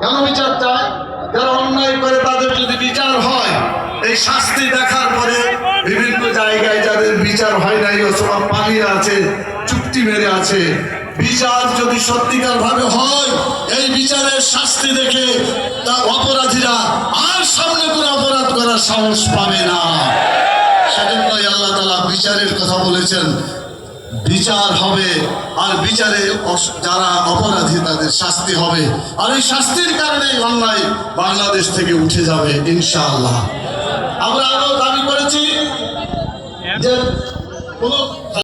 কেন বিচার চাই যারা অন্যায় করে তাদের যদি বিচার হয়, এই শাস্তি দেখার পরে বিভিন্ন জায়গায় যাদের বিচার হয় নাই, অথবা পালিয়ে আছে, চুক্তি মেরে আছে, বিচার যদি সত্যিকার ভাবে হয়, এই বিচারের শাস্তি দেখে তার অপরাধীরা আর সামনে কোনো অপরাধ করার সাহস পাবে না। সেজন্যই আল্লাহ তালা বিচারের কথা বলেছেন বিচার হবে। আর বিচারে যারা অপরাধী তাদের শাস্তি হবে। আর এই শাস্তির কারণে অন্যায় বাংলাদেশ থেকে উঠে যাবে, ইনশাআল্লাহ। আমরা আরও দাবি করেছি যে কোনো